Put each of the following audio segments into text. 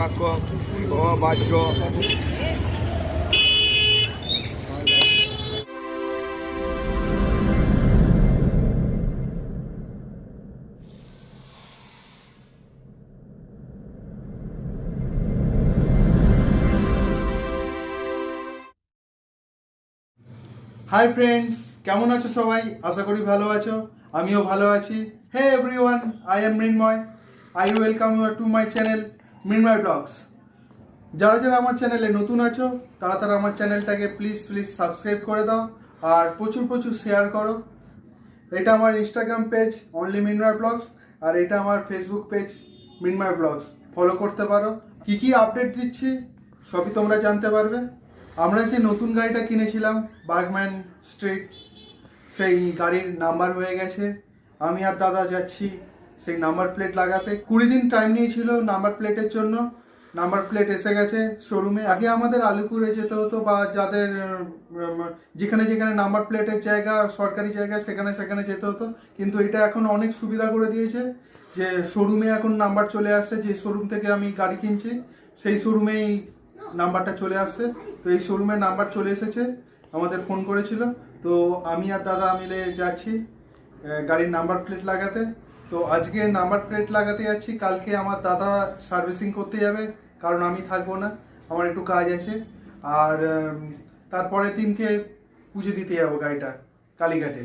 বাজ্য hi friends কেমন আছো সবাই? আশা করি ভালো আছো। আমিও ভালো আছি। Hey everyone I am Mrinmoy I welcome your to my channel Mrinmoy blogs যারা যারা আমার চ্যানেলে নতুন আছো, তারা তারা আমার চ্যানেলটাকে প্লিজ প্লিজ সাবস্ক্রাইব করে দাও আর প্রচুর প্রচুর শেয়ার করো। এটা আমার Instagram page only Minmoy blogs আর এটা আমার Facebook page Minmoy blogs follow করতে পারো। কি কি আপডেট দিচ্ছি, সবই তোমরা জানতে পারবে। আমরা যে নতুন গাড়িটা কিনেছিলাম বার্গম্যান স্ট্রিট সেই গাড়ির নাম্বার হয়ে গেছে। আমি আর দাদা যাচ্ছি সেই নাম্বার প্লেট লাগাতে কুড়ি দিন টাইম নিয়েছিল নাম্বার প্লেটের জন্য। নাম্বার প্লেট এসে গেছে শোরুমে আগে আমাদের আলিপুরে যেতে হতো বা যাদের যেখানে যেখানে নাম্বার প্লেটের জায়গা, সরকারি জায়গা, সেখানে সেখানে যেতে হতো। কিন্তু এটা এখন অনেক সুবিধা করে দিয়েছে যে শোরুমে এখন নাম্বার চলে আসছে। যে শোরুম থেকে আমি গাড়ি কিনছি, সেই শোরুমেই নাম্বারটা চলে আসছে। তো এই শোরুমের নাম্বার চলে এসেছে, আমাদের ফোন করেছিল। তো আমি আর দাদা মিলে যাচ্ছি গাড়ির নাম্বার প্লেট লাগাতে। তো আজকে নাম্বার প্লেট লাগাতে যাচ্ছি। কালকে আমার দাদা সার্ভিসিং করতে যাবে, কারণ আমি থাকব না, আমার একটু কাজ আছে। আর তারপরে দিনকে পুজো দিতে যাব গাড়িটা, কালীঘাটে।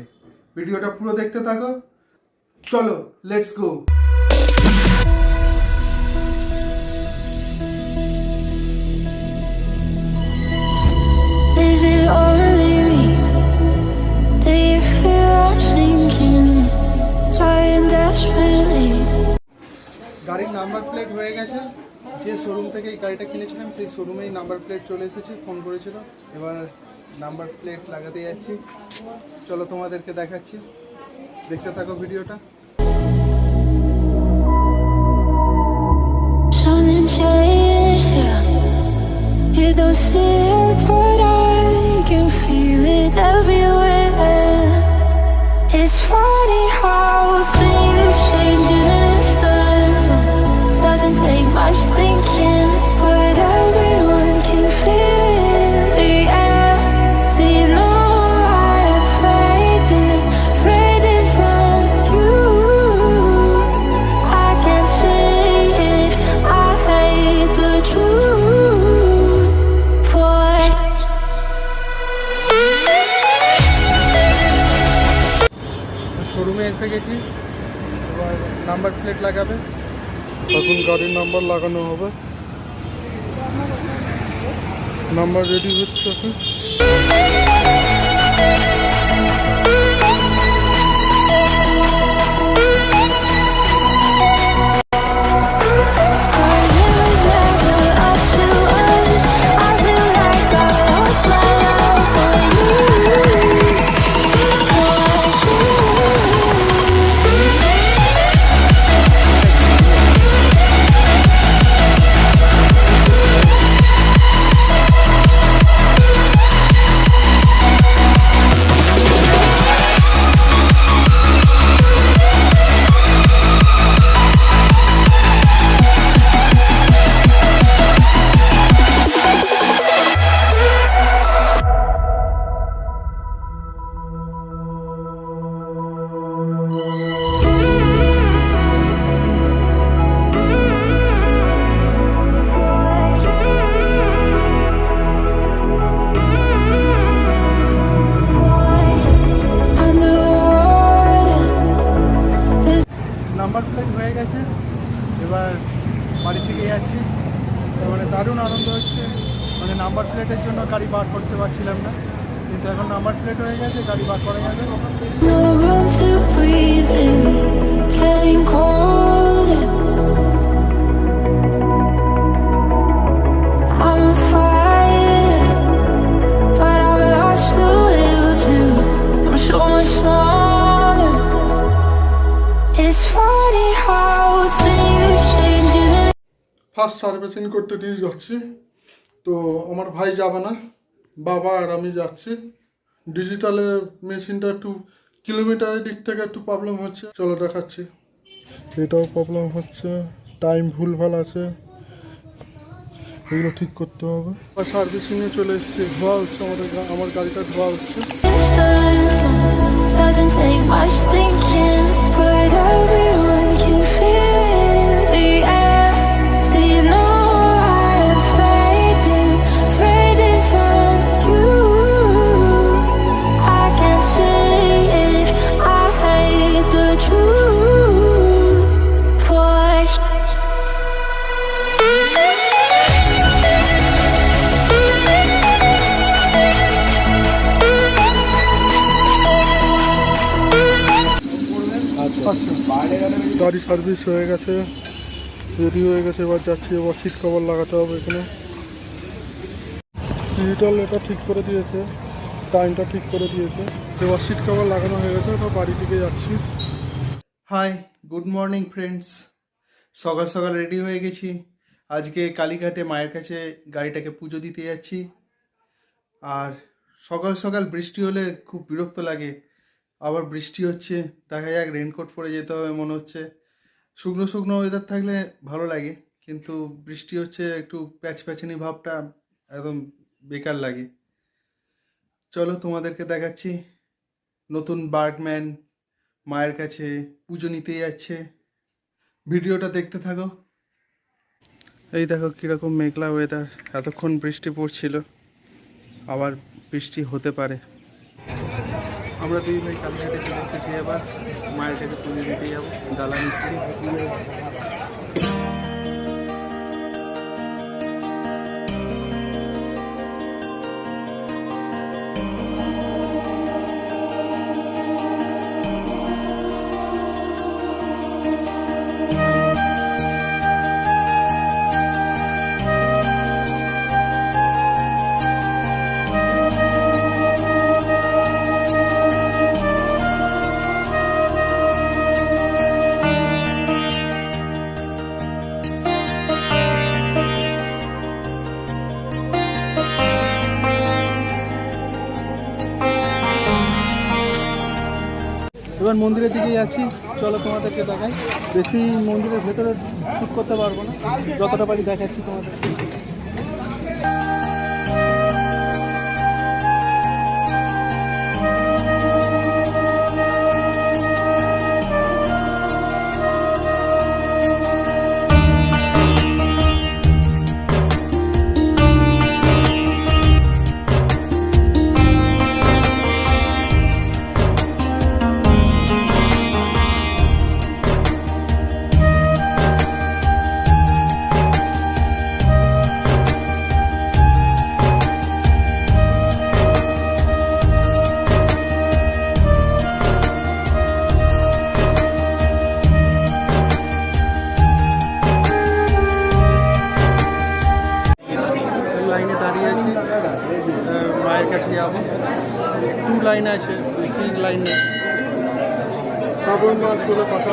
ভিডিওটা পুরো দেখতে থাকো। চলো লেটস গো নাম্বার প্লেট হয়ে গেছে। যে শোরুম থেকে এই গাড়িটা কিনেছিলাম সেই শোরুমেই নাম্বার প্লেট চলে এসেছে ফোন করেছিল। এবার নাম্বার প্লেট লাগাতে যাচ্ছি। চলো তোমাদেরকে দেখাচ্ছি। দেখতে থাকো ভিডিওটা. You don't see it, but এসে গেছি। এবার নাম্বার প্লেট লাগাবে। এখন গাড়ির নাম্বার লাগানো হবে। নাম্বার রেডি হচ্ছে এখন। গাড়ি বার করতে পারছিলাম না। কিন্তু এখন নাম্বার প্লেট হয়ে গেছে গাড়ি বার করা যাবে। ফার্স্ট সার্ভিসিং করতে দিয়ে যাচ্ছে। তো আমার ভাই যাবে না, বাবা আর আমি যাচ্ছি। ডিজিটালে মেশিনটা একটু কিলোমিটারের দিক থেকে একটু প্রবলেম হচ্ছে। চলো দেখাচ্ছি। এটাও প্রবলেম হচ্ছে। টাইম ভুলভাল আছে। এগুলো ঠিক করতে হবে। সার্ভিসিং সার্ভিসিংয়ে চলে এসেছি। ধোয়া হচ্ছে আমাদের আমার গাড়িটা ধোয়া হচ্ছে। গাড়ি সার্ভিস হয়ে গেছে রেডি হয়ে গেছে, এবার যাচ্ছি, এবার সিট কভার লাগাতে হবে এখানে। ডিজিটাল এটা ঠিক করে দিয়েছে টাইমটা ঠিক করে দিয়েছে। এবার সিট কভার লাগানো হয়ে গেছে, এবার বাড়ি থেকে যাচ্ছি। হাই গুড মর্নিং ফ্রেন্ডস সকাল সকাল রেডি হয়ে গেছি। আজকে কালীঘাটে মায়ের কাছে গাড়িটাকে পুজো দিতে যাচ্ছি। আর সকাল সকাল বৃষ্টি হলে খুব বিরক্ত লাগে। আবার বৃষ্টি হচ্ছে, দেখা যাক রেনকোট পরে যেতে হবে, মনে হচ্ছে। শুকনো শুকনো ওয়েদার থাকলে ভালো লাগে, কিন্তু বৃষ্টি হচ্ছে একটু প্যাচ প্যাচানি ভাবটা একদম বেকার লাগে। চলো তোমাদেরকে দেখাচ্ছি, নতুন বার্ডম্যান মায়ের কাছে পুজো নিতে যাচ্ছে। ভিডিওটা দেখতে থাকো। এই দেখো কীরকম মেঘলা ওয়েদার এতক্ষণ বৃষ্টি পড়ছিল, আবার বৃষ্টি হতে পারে। আমরা দুই ভাই কালীঘাটে চলে এসেছি এবার মায়ের কাছে পুজো দিতে যাব ডালা নিচ্ছি এবার মন্দিরের দিকে যাচ্ছি চলো তোমাদেরকে দেখাই। বেশি মন্দিরের ভেতরে শ্যুট করতে পারব না। যতটা পারি দেখাচ্ছি তোমাদের কথা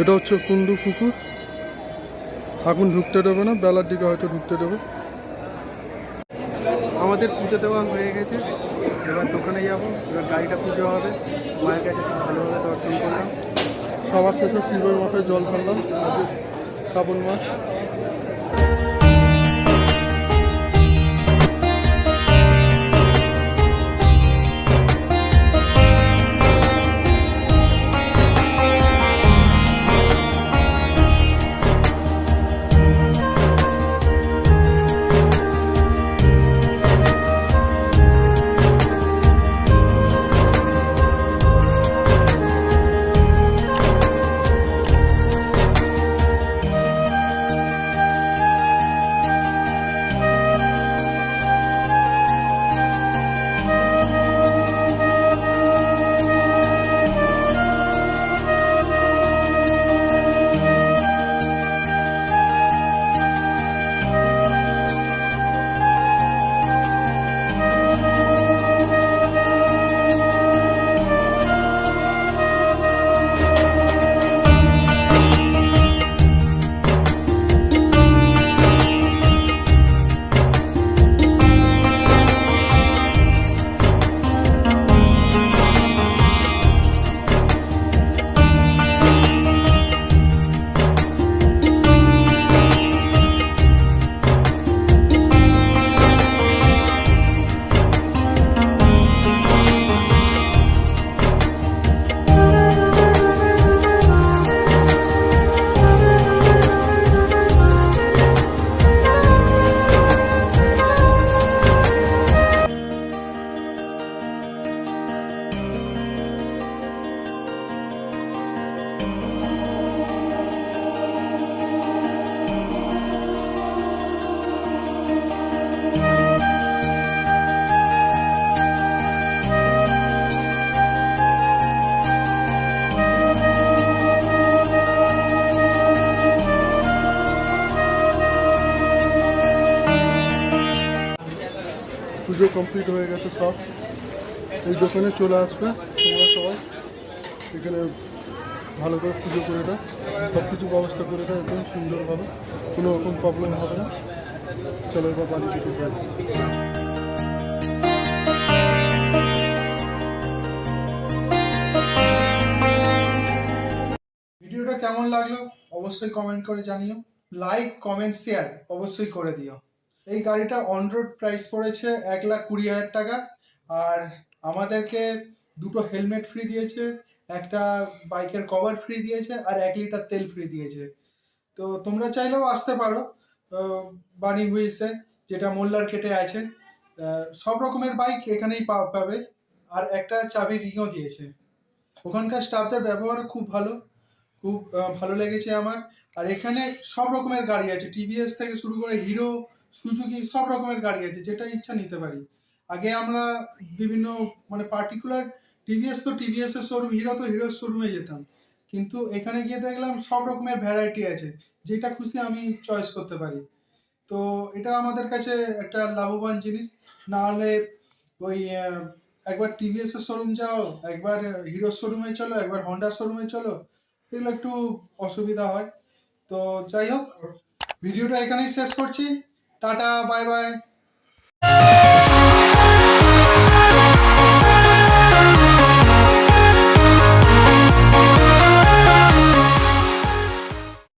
এটা হচ্ছে কুন্ডু পুকুর এখন ঢুকতে দেবে না বেলার দিকে হয়তো ঢুকতে দেবে। আমাদের পুজো দেওয়া হয়ে গেছে। এবার দোকানে যাব এবার গাড়িটা পুজো হবে। মায়ের কাছে ভালোভাবে দর্শন করলাম। সবার শেষে শিবের মাথায় জল ফেললাম শ্রাবণ মাস। এই দোকানে চলে আসবে। তোমরা সবাই এখানে ভালো করে পুজো করে দেয় সব কিছু ব্যবস্থা করে দেয় একদম সুন্দরভাবে। কোনো রকম প্রবলেম হবে না। চলো এবার বাড়ি থেকে ভিডিওটা কেমন লাগল অবশ্যই কমেন্ট করে জানিও। লাইক কমেন্ট শেয়ার অবশ্যই করে দিও। এই গাড়িটা অন রোড প্রাইস পড়েছে এক লাখ কুড়ি হাজার টাকা। আর আমাদেরকে দুটো হেলমেট ফ্রি দিয়েছে একটা বাইকের কভার ফ্রি দিয়েছে আর এক লিটার তেল ফ্রি দিয়েছে। তো তোমরা চাইলেও আসতে পারো আহ, বানি হুইলসে যেটা মোল্লার কেটে আছে। সব রকমের বাইক এখানেই পাবে। আর একটা চাবি রিংও দিয়েছে। ওখানকার স্টাফদের ব্যবহার খুব ভালো খুব ভালো লেগেছে আমার। আর এখানে সব রকমের গাড়ি আছে। টিভিএস থেকে শুরু করে হিরো সুজুকি সব রকমের গাড়ি আছে যেটা ইচ্ছা নিতে পারি। আগে আমরা বিভিন্ন মানে পার্টিকুলার টিভিএস তো টিভিএস এর শোরুম হিরো তো হিরোর শোরুমে যেতাম। কিন্তু এখানে গিয়ে দেখলাম সব রকমের ভ্যারাইটি আছে, যেটা খুশি আমি চয়েস করতে পারি। তো এটা আমাদের কাছে একটা লাভবান জিনিস। না হলে ওই একবার টিভিএস এর শোরুম যাও, একবার হিরোর শোরুমে চলো, একবার হন্ডার শোরুমে চলো, এগুলো একটু অসুবিধা হয়। তো যাই হোক, ভিডিওটা এখানেই শেষ করছি। Tata bye bye